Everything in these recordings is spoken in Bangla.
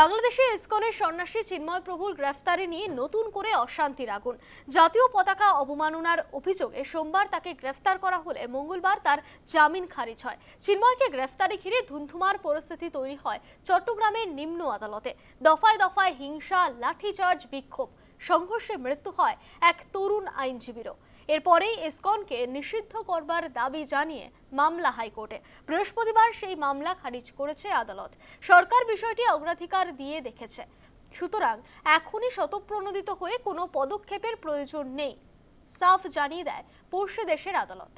বাংলাদেশে ইসকনের সন্ন্যাসী চিন্ময় প্রভুর গ্রেফতারি নিয়ে নতুন করে অশান্তির আগুন। জাতীয় পতাকা অবমাননার অভিযোগে সোমবার তাকে গ্রেফতার করা হলে মঙ্গলবার তার জামিন খারিজ হয়। চিন্ময়কে গ্রেফতারি ঘিরে ধুন্ধুমার পরিস্থিতি তৈরি হয় চট্টগ্রামের নিম্ন আদালতে। দফায় দফায় হিংসা, লাঠিচার্জ, বিক্ষোভ। সংঘর্ষে মৃত্যু হয় এক তরুণ আইনজীবীরও। এরপরেই ইসকনকে নিষিদ্ধ করবার দাবি জানিয়ে মামলা হাইকোর্টে। বৃহস্পতিবার সেই মামলা খারিজ করেছে আদালত। সরকার বিষয়টি অগ্রাধিকার দিয়ে দেখেছে। সুতরাং এখনই শতপ্রণোদিত হয়ে কোনো পদক্ষেপের প্রয়োজন নেই, সাফ জানিয়ে দেয় পড়শি দেশের আদালত।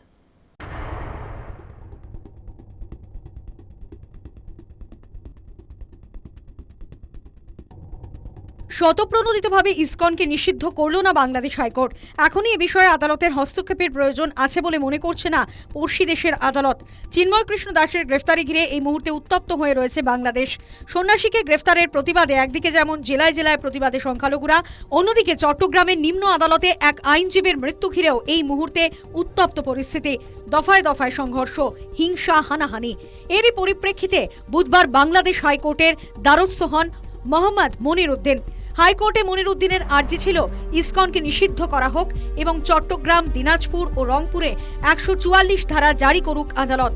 শতপ্রণোদিতভাবে ইসকনকে নিষিদ্ধ করল না বাংলাদেশ হাইকোর্ট। এখনই এ বিষয়ে আদালতের হস্তক্ষেপের প্রয়োজন আছে বলে মনে করছে না পড়শি দেশের আদালত। চিন্ময় কৃষ্ণ দাসের গ্রেফতারি ঘিরে এই মুহূর্তে উত্তপ্ত হয়ে রয়েছে বাংলাদেশ। সন্ন্যাসীকে গ্রেফতারের প্রতিবাদে একদিকে যেমন জেলায় জেলায় প্রতিবাদে সংখ্যালঘুরা, অন্যদিকে চট্টগ্রামের নিম্ন আদালতে এক আইনজীবীর মৃত্যু ঘিরেও এই মুহূর্তে উত্তপ্ত পরিস্থিতি। দফায় দফায় সংঘর্ষ, হিংসা, হানাহানি। এরই পরিপ্রেক্ষিতে বুধবার বাংলাদেশ হাইকোর্টের দ্বারস্থ হন মোহাম্মদ মনির উদ্দিন হাইকোর্টে মনির উদ্দিনের আর্জি ছিল ইসকনকে নিষিদ্ধ করা হোক এবং চট্টগ্রাম, দিনাজপুর ও রংপুরে একশো চুয়াল্লিশ ধারা জারি করুক আদালত।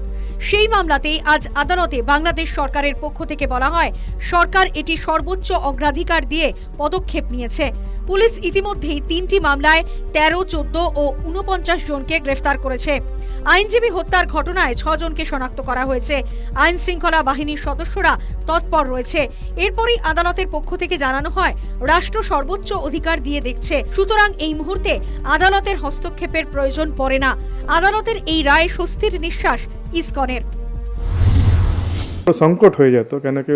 সেই মামলাতেই আজ আদালতে বাংলাদেশ সরকারের পক্ষ থেকে বলা হয়, সরকার এটি সর্বোচ্চ অগ্রাধিকার দিয়ে পদক্ষেপ নিয়েছে। পুলিশ ইতিমধ্যেই তিনটি মামলায় তেরো, চোদ্দ ও উনপঞ্চাশ জনকে গ্রেফতার করেছে। আইনজীবী হত্যার ঘটনায় ছজনকে শনাক্ত করা হয়েছে। আইন শৃঙ্খলা বাহিনীর সদস্যরা তৎপর রয়েছে। এরপরই আদালতের পক্ষ থেকে জানানো হয়, রাষ্ট্র সর্বোচ্চ অধিকার দিয়ে দেখছে, সুতরাং এই মুহূর্তে আদালতের হস্তক্ষেপের প্রয়োজন পড়ে না। আদালতের এই রায় স্বস্তির নিঃশ্বাস ইসকনের সংকট হয়ে যেত, কেন কি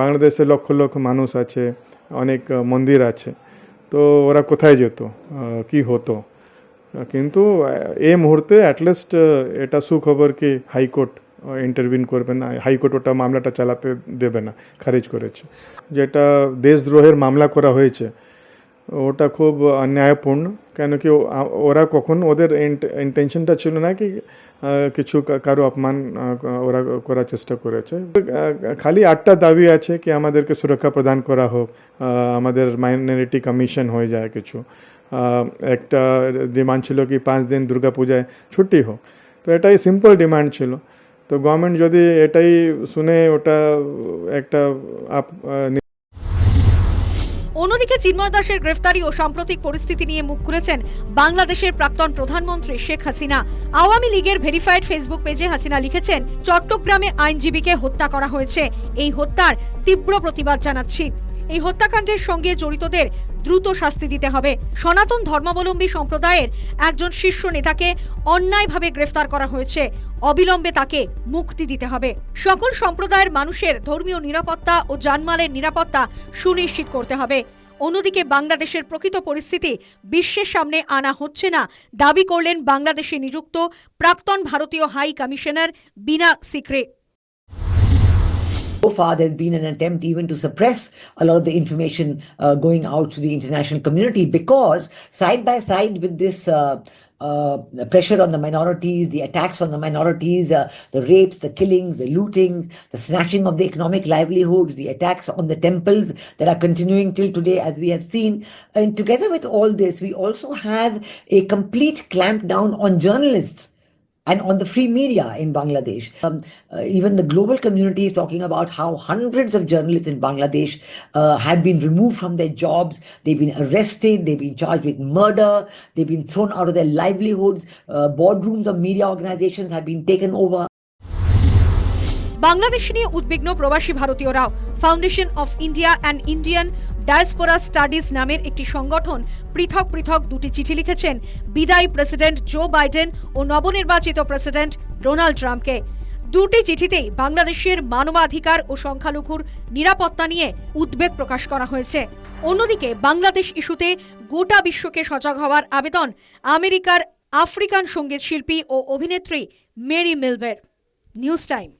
বাংলাদেশে লক্ষ লক্ষ মানুষ আছে, অনেক মন্দির আছে, তো ওরা কোথায় যেত কি হতো? কিন্তু এই মুহূর্তে অ্যাটলিস্ট এটা সুখবর কি হাইকোর্ট ইন্টারভিন করবে না, হাইকোর্ট ওটা মামলাটা চালাতে দেবে না, খারিজ করেছে। যেটা দেশদ্রোহের মামলা করা হয়েছে ওটা খুব অন্যায়পূর্ণ। কেন কি ওরা কখন ওদের ইন্টেনশনটা ছিল না কি কিছু কারও অপমান ওরা করার চেষ্টা করেছে। খালি আটটা দাবি আছে কি, আমাদেরকে সুরক্ষা প্রদান করা হোক আমাদের মাইনরিটি কমিশন হয়ে যায় কিছু। একটা ডিমান্ড ছিল কি, পাঁচ দিন দুর্গাপূজায় ছুটি হোক। তো এটাই সিম্পল ডিমান্ড ছিল। তো গভর্নমেন্ট যদি এটাই শুনে ওটা একটা আপ অন্যদিকে চিন্ময় দাসের গ্রেফতারি ও সাম্প্রতিক পরিস্থিতি নিয়ে মুখ খুলেছেন বাংলাদেশের প্রাক্তন প্রধানমন্ত্রী শেখ হাসিনা। আওয়ামী লীগের ভেরিফাইড ফেসবুক পেজে হাসিনা লিখেছেন, চট্টগ্রামে আইনজীবীকে হত্যা করা হয়েছে। এই হত্যার তীব্র প্রতিবাদ জানাচ্ছি। এই হত্যাকাণ্ডের সঙ্গে জড়িতদের দ্রুত শাস্তি দিতে হবে। সনাতন ধর্মাবলম্বী সম্প্রদায়ের একজন শীর্ষ নেতাকে অন্যায়ভাবে গ্রেফতার করা হয়েছে। অবিলম্বে তাকে মুক্তি দিতে হবে। সকল সম্প্রদায়ের মানুষের ধর্মীয় নিরাপত্তা ও জানমালের নিরাপত্তা সুনিশ্চিত করতে হবে। অন্যদিকে বাংলাদেশের প্রকৃত পরিস্থিতি বিশ্বের সামনে আনা হচ্ছে না। দাবি করলেন বাংলাদেশে নিযুক্ত প্রাক্তন ভারতীয় high commissioner Veena Sikri. So far, there's been an attempt even to suppress a lot of the information uh, going out to the international community because, side by side with this uh, uh, pressure on the minorities, the attacks on the minorities, uh, the rapes, the killings, the lootings, the snatching of the economic livelihoods, the attacks on the temples that are continuing till today, as we have seen. And together with all this, we also have a complete clampdown on journalists and on the free media in Bangladesh. Um, uh, even the global community is talking about how hundreds of journalists in Bangladesh uh, have been removed from their jobs, they've been arrested, they've been charged with murder, they've been thrown out of their livelihoods, uh, boardrooms of media organizations have been taken over. Bangladesh নিয়ে উদ্বিগ্ন প্রবাসী ভারতীয়রাও foundation of India and Indian diaspora studies নামের একটি সংগঠন পৃথক পৃথক দুটি চিঠি লিখেছেন বিদায়ী প্রেসিডেন্ট জো বাইডেন ও নবনির্বাচিত প্রেসিডেন্ট ডোনাল্ড ট্রাম্পকে। দুটি চিঠিতেই বাংলাদেশের মানবাধিকার ও সংখ্যালঘুর নিরাপত্তা নিয়ে উদ্বেগ প্রকাশ করা হয়েছে। অন্যদিকে বাংলাদেশ ইস্যুতে গোটা বিশ্বকে সজাগ হওয়ার আবেদন আমেরিকার আফ্রিকান সংগীত শিল্পী ও অভিনেত্রী মেরি মিলবের। News time.